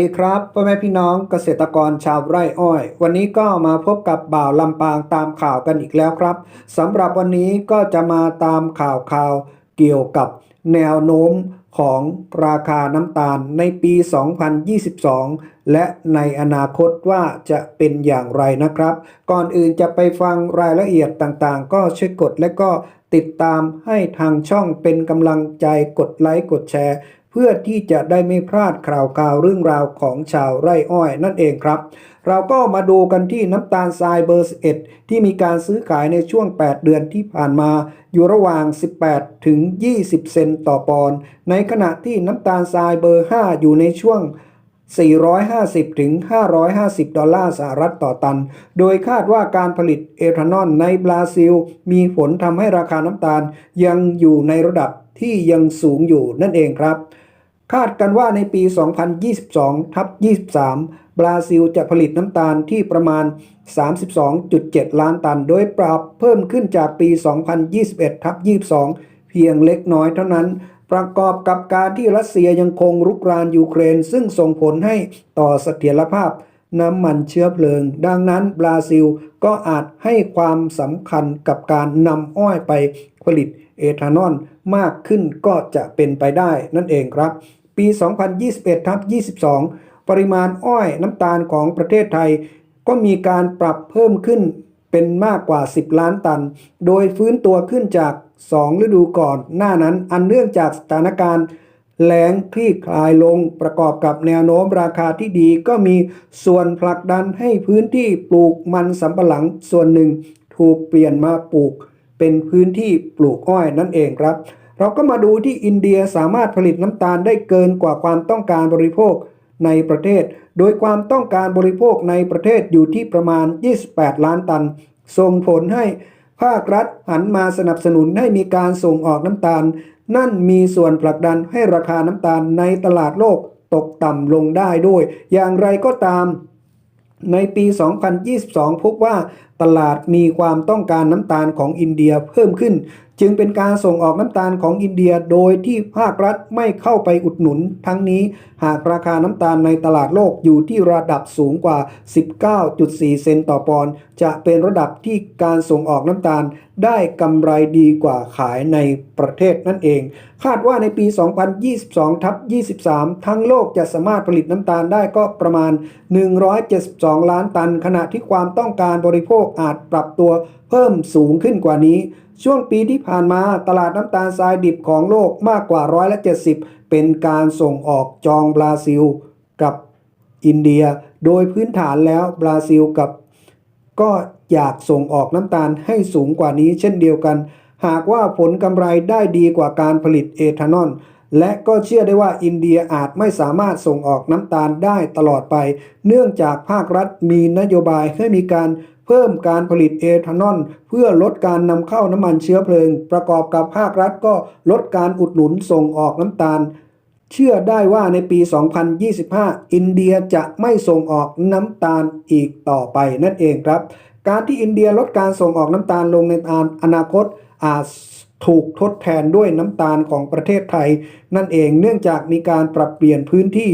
ดีครับพ่อแม่พี่น้องเกษตรกรชาวไร่อ้อย วันนี้ก็มาพบกับบ่าวลำปางตามข่าวกันอีกแล้วครับสำหรับวันนี้ก็จะมาตามข่าวข่าวเกี่ยวกับแนวโน้มของราคาน้ำตาลในปี 2022 และในอนาคตว่าจะเป็นอย่างไรนะครับ ก่อนอื่นจะไปฟังรายละเอียดต่างๆ ก็ช่วยกดและก็ติดตามให้ทางช่องเป็นกำลังใจกดไลค์กดแชร์ พื่อที่จะได้ไม่พลาดข่าวข่าวเรื่องราวของชาวไร่อ้อยนั่นเองครับ เราก็มาดูกันที่น้ำตาลทรายเบอร์11ที่มีการซื้อขายในช่วง 8 เดือนที่ผ่านมา อยู่ระหว่าง 18 ถึง 20 เซนต์ต่อปอนด์ในขณะที่น้ำตาลทรายเบอร์ 5 อยู่ในช่วง 450 ถึง 550 ดอลลาร์สหรัฐต่อตัน โดยคาดว่าการผลิตเอทานอลในบราซิล มีผลทำให้ราคาน้ำตาลยังอยู่ในระดับที่ยังสูงอยู่นั่นเองครับ คาดกันว่าในปี 2022ทับ23 บราซิลจะผลิตน้ำตาลที่ประมาณ 32.7 ล้านตัน โดยปรับเพิ่มขึ้นจากปี 2021ทับ22 เพียงเล็กน้อยเท่านั้น ประกอบกับการที่รัสเซียยังคงรุกรานยูเครน ซึ่งส่งผลให้ต่อเสถียรภาพน้ำมันเชื้อเพลิง ดังนั้นบราซิลก็อาจให้ความสำคัญกับการนำอ้อยไปผลิตเอทานอลมากขึ้นก็จะเป็นไปได้นั่นเองครับ ปี 2021ทับ22 ปริมาณอ้อยน้ำตาลของประเทศไทย ก็มีการปรับเพิ่มขึ้นเป็นมากกว่า 10 ล้านตัน โดยฟื้นตัวขึ้นจาก 2 ฤดูก่อนหน้านั้นอันเนื่องจากสถานการณ์แล้งคลี่คลายลงประกอบกับแนวโน้มราคาที่ดีก็มีส่วนผลักดันให้พื้นที่ปลูกมันสำปะหลังส่วนหนึ่งถูกเปลี่ยนมาปลูกเป็นพื้นที่ปลูกอ้อยนั่นเองครับ เราก็มาดูที่อินเดียสามารถผลิตน้ำตาลได้เกินกว่าความต้องการบริโภคในประเทศ โดยความต้องการบริโภคในประเทศอยู่ที่ประมาณ 28 ล้านตัน ส่งผลให้ภาครัฐหันมาสนับสนุนให้มีการส่งออกน้ำตาล นั่นมีส่วนผลักดันให้ราคาน้ำตาลในตลาดโลกตกต่ำลงได้ด้วย อย่างไรก็ตาม ในปี 2022 พบว่าตลาดมีความต้องการน้ำตาลของอินเดียเพิ่มขึ้น จึงเป็นการส่งออกน้ำตาลของอินเดียโดยที่ภาครัฐไม่เข้าไปอุดหนุน ทั้งนี้หากราคาน้ำตาลในตลาดโลกอยู่ที่ระดับสูงกว่า 19.4 เซนต์ต่อปอนด์จะเป็นระดับที่การส่งออกน้ำตาลได้กำไรดีกว่าขายในประเทศนั่นเอง คาดว่าในปี 2022ทับ23 ทั้งโลกจะสามารถผลิตน้ำตาลได้ก็ประมาณ 172 ล้านตัน ขณะที่ความต้องการบริโภคอาจปรับตัวเพิ่มสูงขึ้นกว่านี้ ช่วงปีที่ผ่านมาตลาดน้ำตาลทรายดิบของโลกมากกว่าร้อยละ70 เป็นการส่งออกจองบราซิลกับอินเดีย โดยพื้นฐานแล้วบราซิลกับ ก็อยากส่งออกน้ำตาลให้สูงกว่านี้เช่นเดียวกัน หากว่าผลกำไรได้ดีกว่าการผลิตเอทานอลและก็เชื่อได้ว่าอินเดียอาจไม่สามารถส่งออกน้ำตาลได้ตลอดไป เนื่องจากภาครัฐมีนโยบายให้มีการ เพิ่มการผลิตเอทานอลเพื่อลดการนำเข้าน้ำมันเชื้อเพลิง ประกอบกับภาครัฐก็ลดการอุดหนุนส่งออกน้ำตาล เชื่อได้ว่าในปี 2025 อินเดียจะไม่ส่งออกน้ำตาลอีกต่อไปนั่นเองครับ การที่อินเดียลดการส่งออกน้ำตาลลงในอนาคตอาจถูกทดแทนด้วยน้ำตาลของประเทศไทย นั่นเองเนื่องจากมีการปรับเปลี่ยนพื้นที่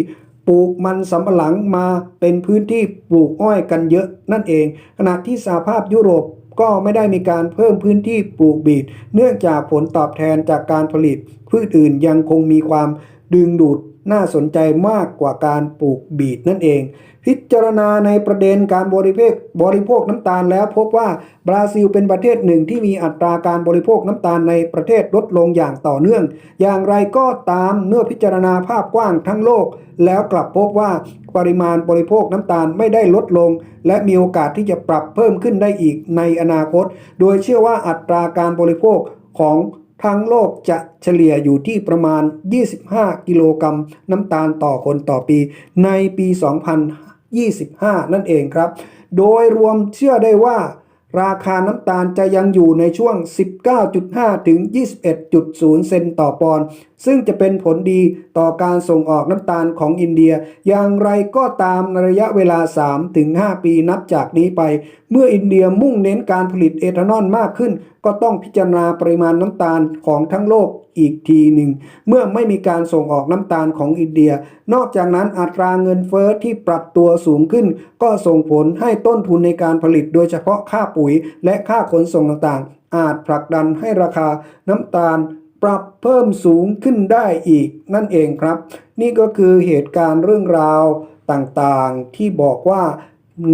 ปลูกมันสำปะหลังมาเป็นพื้นที่ปลูกอ้อยกันเยอะนั่นเอง ขณะที่สหภาพยุโรปก็ไม่ได้มีการเพิ่มพื้นที่ปลูกบีทเนื่องจากผลตอบแทนจากการผลิต พืชอื่นยังคงมีความดึงดูดน่าสนใจมากกว่าการปลูกบีทนั่นเอง พิจารณาในประเด็นการบริโภคบริโภคน้ำตาลแล้วพบว่าบราซิลเป็นประเทศหนึ่งที่มีอัตราการบริโภคน้ำตาลในประเทศลดลงอย่างต่อเนื่อง อย่างไรก็ตามเมื่อพิจารณาภาพกว้างทั้งโลก แล้วกลับพบว่าปริมาณบริโภคน้ำตาลไม่ได้ลดลง และมีโอกาสที่จะปรับเพิ่มขึ้นได้อีกในอนาคต โดยเชื่อว่าอัตราการบริโภคของทั้งโลกจะเฉลี่ยอยู่ที่ประมาณ 25 กิโลกรัมน้ำตาลต่อคนต่อปีในปี 25 นั่นเองครับ โดยรวมเชื่อได้ว่า ราคาน้ำตาลจะยังอยู่ในช่วง 19.5 ถึง 21.0 เซนต์ต่อปอนด์ซึ่งจะเป็นผลดีต่อการส่งออกน้ำตาลของอินเดีย อย่างไรก็ตามในระยะเวลา 3-5 ปีนับจากนี้ไป เมื่ออินเดียมุ่งเน้นการผลิตเอทานอลมากขึ้น ก็ต้องพิจารณาปริมาณน้ำตาลของทั้งโลกอีกทีหนึ่ง เมื่อไม่มีการส่งออกน้ำตาลของอินเดีย นอกจากนั้นอัตราเงินเฟ้อที่ปรับตัวสูงขึ้น ก็ส่งผลให้ต้นทุนในการผลิตโดยเฉพาะค่าปุ๋ย และค่าขนส่งต่างๆ อาจผลักดันให้ราคาน้ำตาลปรับเพิ่มสูงขึ้นได้อีกนั่นเองครับ นี่ก็คือเหตุการณ์เรื่องราวต่างๆ ที่บอกว่า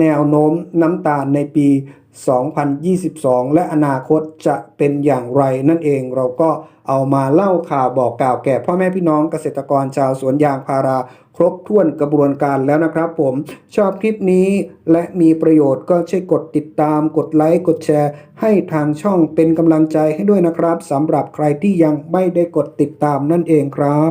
แนวโน้มน้ำตาลในปี2022 และอนาคตจะเป็นอย่างไรนั่นเองเราก็เอามาเล่าข่าวบอกกล่าวแก่พ่อแม่พี่น้องเกษตรกรชาวสวนยางพาราครบถ้วนกระบวนการแล้วนะครับผมชอบคลิปนี้และมีประโยชน์ก็ช่วยกดติดตาม กดไลค์กดแชร์ ให้ทางช่องเป็นกำลังใจให้ด้วยนะครับสำหรับใครที่ยังไม่ได้กดติดตามนั่นเองครับ